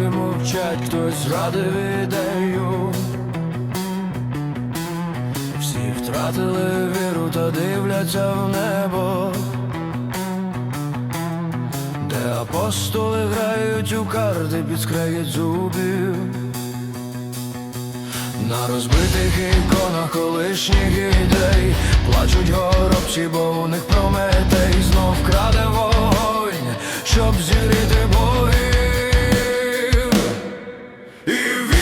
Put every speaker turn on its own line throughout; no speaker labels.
і мовчать, хтось зрадив ідею. Всі втратили віру та дивляться в небо, де апостоли грають у карти під скрегіт зубів. На розбитих іконах колишніх ідей Плачуть горобці, бо у них прометей Знов краде І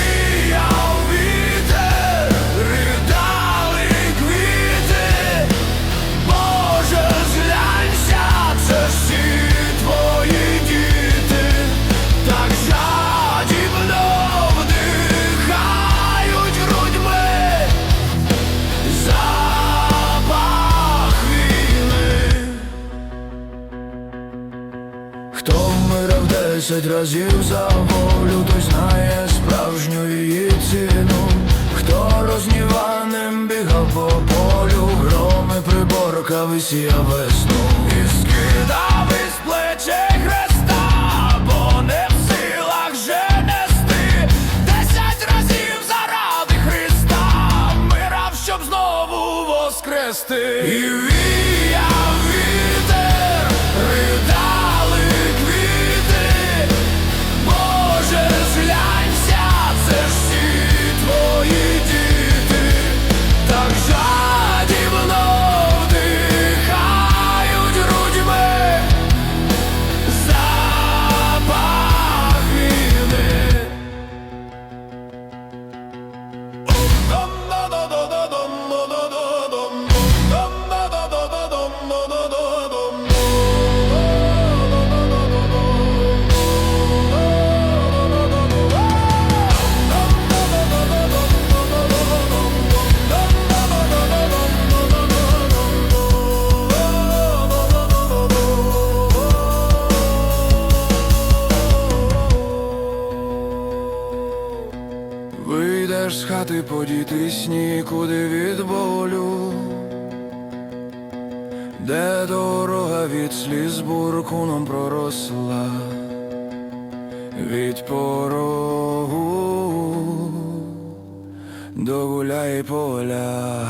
Вмирав десять разів за волю, той знає справжню її ціну. Хто розніваним бігав по полю, громи приборка висіяв весну і скидав із плечей хреста, бо не в силах же нести десять разів заради Христа, вмирав, щоб знову воскрести. І віяв Вийдеш з хати подітись нікуди від болю, де дорога від сліз буркуном проросла. Від порогу. До гуляй поля.